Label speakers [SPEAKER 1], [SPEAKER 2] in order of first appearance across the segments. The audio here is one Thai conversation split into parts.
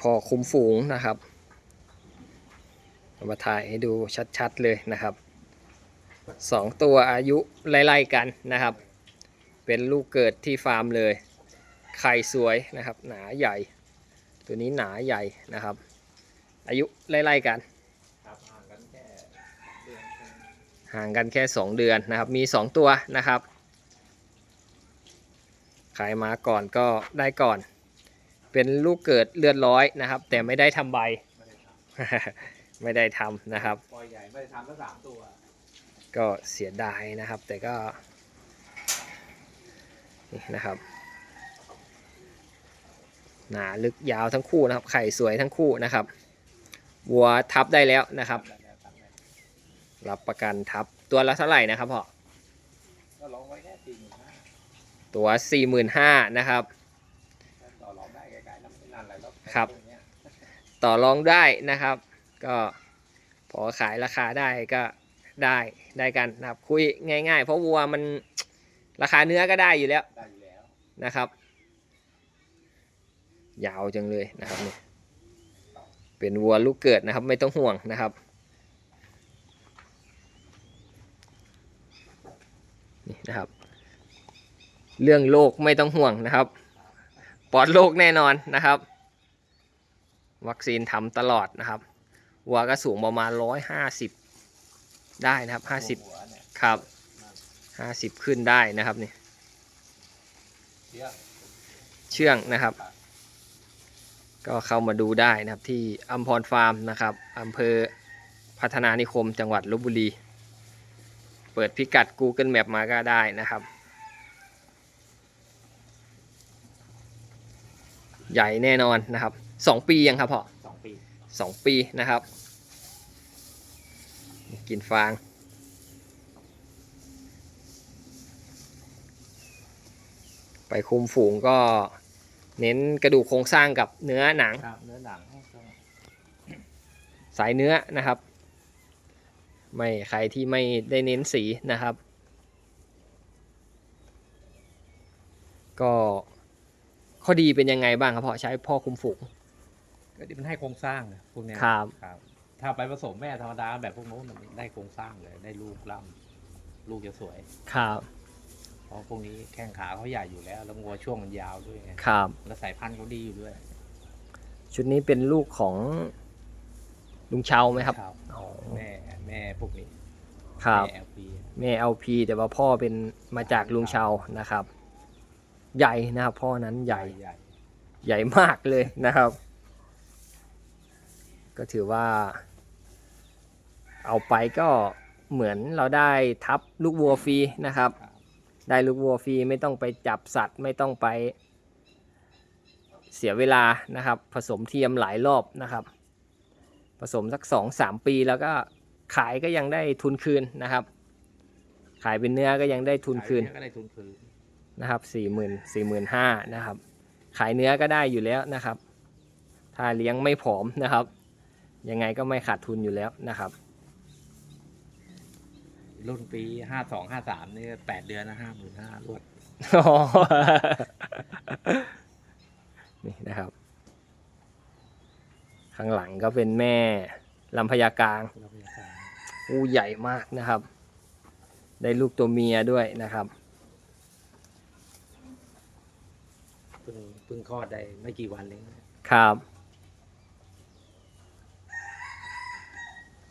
[SPEAKER 1] พอคุมฝูงนะครับมาถ่ายให้ดูชัดๆเลยนะครับสองตัวอายุไล่ๆกันนะครับ เป็นลูกเกิดที่ฟาร์มเลย ไข่สวยนะครับ หนาใหญ่ ตัวนี้หนาใหญ่นะครับ อายุไล่ๆกัน
[SPEAKER 2] ห่างกันแค่
[SPEAKER 1] ห่างกันแค่2เดือนนะครับ มี 2 ตัวนะครับ ขายมาก่อนก็ได้ก่อน เป็นลูกเกิดเลือดร้อยนะครับ แต่ไม่ได้ทำใบ
[SPEAKER 2] ไม่ได้ท
[SPEAKER 1] ไม่ได้ทำนะครับำ
[SPEAKER 2] ปล่อยใหญ่ไม่ได้ทำแล้วสามตัว
[SPEAKER 1] ก็เสียดายนะครับ แต่ก็นี่นะครับ หนาลึกยาวทั้งคู่นะครับ ไข่สวยทั้งคู่นะครับ วัวทับได้แล้วนะครับ
[SPEAKER 2] ทำแล้วทำแล้ว
[SPEAKER 1] รับประกันทับตัวละเท่าไหร่นะครับพ่อ
[SPEAKER 2] ก็ลองไว้แค่สี่หมื่นห้า
[SPEAKER 1] ตัว 45,000นะครับ ครับ
[SPEAKER 2] ต่
[SPEAKER 1] อรองได้นะครับ ก็พอขายราคาได้ก็ได้ได้กันนะครับ คุยง่าย ๆ เพราะวัวมันราคาเนื้อก็ได้อยู่แล้ว
[SPEAKER 2] ได้อยู่แล้ว
[SPEAKER 1] นะครับ ยาวจังเลยนะครับเนี่ยเป็นวัวลูกเกิดนะครับ ไม่ต้องห่วงนะครับนี่นะครับ เรื่องโรคไม่ต้องห่วงนะครับ ปลอดโรคแน่นอนนะครับ วัคซีนทำตลอดนะครับ วัวก็สูงประมาณร้อยห้าสิบได้นะครับห้าสิบครับห้าสิบขึ้นได้นะครับนี่
[SPEAKER 2] เชื่อง
[SPEAKER 1] นะครับ ก็เข้ามาดูได้นะครับที่อัมพรฟาร์มนะครับอำเภอพัฒนานิคมจังหวัดลบบุรี เปิดพิกัด Google Map มาก็ได้นะครับ ใหญ่แน่นอนนะครับ สองปียังครับพ่อ
[SPEAKER 2] สองปี
[SPEAKER 1] สองปีนะครับ กินฟาง ไปคุมฝูงก็เน้นกระดูกโครงสร้างกับเนื้อหนัง
[SPEAKER 2] ครับเนื้อหนังก็
[SPEAKER 1] สายเนื้อนะครับ ไม่ใครที่ไม่ได้เน้นสีนะครับ ก็ข้อดีเป็นยังไงบ้างครับพ่อใช้พ่อคุมฝูง
[SPEAKER 2] ก็ที่มันให้โครงสร้างอะพวกเนี้ย
[SPEAKER 1] ครับ
[SPEAKER 2] ครับ ถ้าไปผสมแม่ธรรมดาแบบพวกโน้นมันได้โครงสร้างเลย ได้ลูกล่ำลูกจะสวย
[SPEAKER 1] ครับ
[SPEAKER 2] เพราะพวกนี้แข้งขาเขาใหญ่อยู่แล้ว แล้วงัวช่วงมันยาวด้วยไง
[SPEAKER 1] ครับ
[SPEAKER 2] แล้วสายพันธุ์เขาดีอยู่ด้วย
[SPEAKER 1] ชุดนี้เป็นลูกของลุงเชาไหมครับ
[SPEAKER 2] ครับ
[SPEAKER 1] อ๋อ
[SPEAKER 2] แม่แม่พวกนี้
[SPEAKER 1] ครับ
[SPEAKER 2] แม่ LP
[SPEAKER 1] แม่เอลพีแต่ว่าพ่อเป็นมาจากลุงเชานะครับ ใหญ่นะครับ พ่อนั้นใหญ่
[SPEAKER 2] ใหญ่
[SPEAKER 1] ใหญ่มากเลยนะครับ ก็ถือว่า เอาไปก็เหมือนเราได้ทับลูกวัวฟรีนะครับ ได้ลูกวัวฟรีไม่ต้องไปจับสัตว์ไม่ต้องไปเสียเวลานะครับ ผสมเทียมหลายรอบนะครับ ผสมสักสองสามปีแล้วก็ขายก็ยังได้ทุนคืนนะครับ ขายเป็นเนื้อก็ยังได้ทุนคืน
[SPEAKER 2] ก็ได้ทุนคืน
[SPEAKER 1] นะครับสี่หมื่นสี่หมื่นห้านะครับ ขายเนื้อก็ได้อยู่แล้วนะครับ ถ้าเลี้ยงไม่ผอมนะครับ ยังไงก็ไม่ขาดทุนอยู่แล้วนะครับ
[SPEAKER 2] รุ่นปีห้าสองห้าสามนี่แปดเดือนนะห้าหมื่นห้าลวด
[SPEAKER 1] อ๋อนี่นะครับ ข้างหลังก็เป็นแม่ลำพญากลาง
[SPEAKER 2] เราพยากร
[SPEAKER 1] อู้ใหญ่มากนะครับ ได้ลูกตัวเมียด้วยนะครับ
[SPEAKER 2] เพิ่งเพิ่งคลอดได้ไม่กี่วันเอง
[SPEAKER 1] ครับ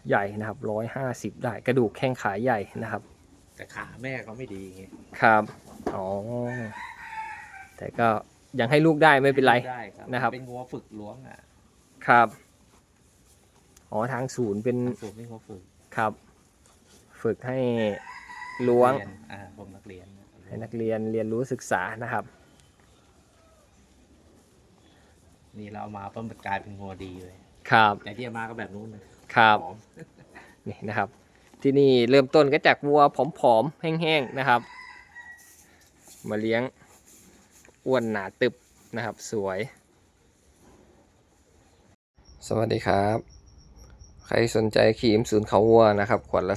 [SPEAKER 1] ใหญ่นะครับร้อยห้าสิบได้กระดูกแข้งขาใหญ่นะครับ
[SPEAKER 2] แต่ขาแม่เขาไม่ดีไง
[SPEAKER 1] ครับอ๋อแต่ก็ยังให้ลูกได้ไม่เป็นไร
[SPEAKER 2] ได้ครับ
[SPEAKER 1] นะครับ
[SPEAKER 2] เป็นงัวฝึกล้วงอะ
[SPEAKER 1] ครับอ๋อทางศูนย์เป็น
[SPEAKER 2] ฝึกไม่งัวฝึก
[SPEAKER 1] ครับ ฝึกให้ล้วง
[SPEAKER 2] เรียนอ่าผมนักเรียน
[SPEAKER 1] ให้นักเรียนเรียนรู้ศึกษานะครับ
[SPEAKER 2] นี่เราเอามาเพิ่มนกลายเป็นงัวดีเลย
[SPEAKER 1] ครับ
[SPEAKER 2] แต่ที่เอามาก็แบบนู้นเลย
[SPEAKER 1] ครับ
[SPEAKER 2] ผอม
[SPEAKER 1] นี่นะครับ ที่นี่เริ่มต้นก็จากวัวผอมๆแห้งๆนะครับ มาเลี้ยงอ้วนหนาตึบนะครับสวย สวัสดีครับ ใครสนใจขีมศูนย์เขาวัวนะครับ ขวดละ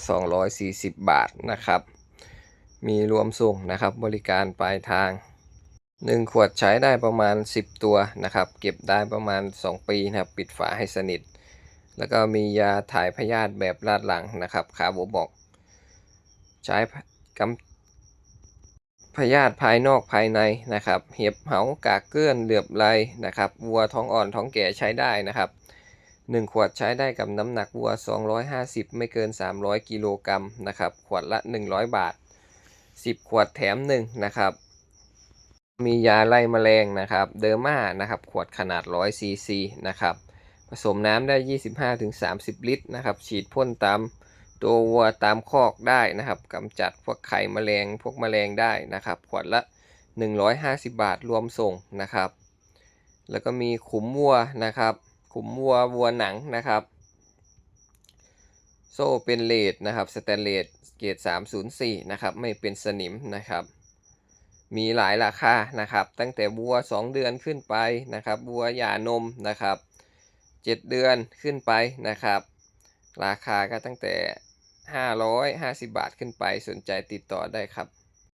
[SPEAKER 1] 240 บาทนะครับ มีรวมส่งนะครับบริการปลายทางหนึ่งขวดใช้ได้ประมาณ 10 ตัวนะครับ เก็บได้ประมาณ 2 ปีนะครับ ปิดฝาให้สนิท แล้วก็มียาถ่ายพยาธิแบบลาดหลังนะครับคาร์โบบอก ใช้กำพยาธิภายนอกภายในนะครับ เห็บเหากากเกลื่อนเหลือบไรนะครับวัวท้องอ่อนท้องแก่ใช้ได้นะครับ1 ขวดใช้ได้กับน้ำหนักวัว 250 ไม่เกิน 300 กิโลกรัมนะครับ ขวดละ 100 บาท 10 ขวดแถม1นะครับ มียาไล่แมลงนะครับ เดอร์มานะครับ ขวดขนาด 100ซีซีนะครับ ผสมน้ำได้ 25-30 ลิตรนะครับ ฉีดพ่นตามตัววัวตามคอกได้นะครับกำจัดพวกไข่แมลงพวกแมลงได้นะครับขวดละ 150 บาทรวมส่งนะครับ แล้วก็มีขุมวัวนะครับ ขุมวัววัวหนังนะครับ โซ่เป็นเลดนะครับสแตนเลสเกรด304 นะครับ ไม่เป็นสนิมนะครับ มีหลายราคานะครับ ตั้งแต่วัว 2 เดือนขึ้นไปนะครับวัวหย่านมนะครับ 7 เดือนขึ้นไปนะครับ ราคาก็ตั้งแต่ 550 บาทขึ้นไปสนใจติดต่อได้ครับ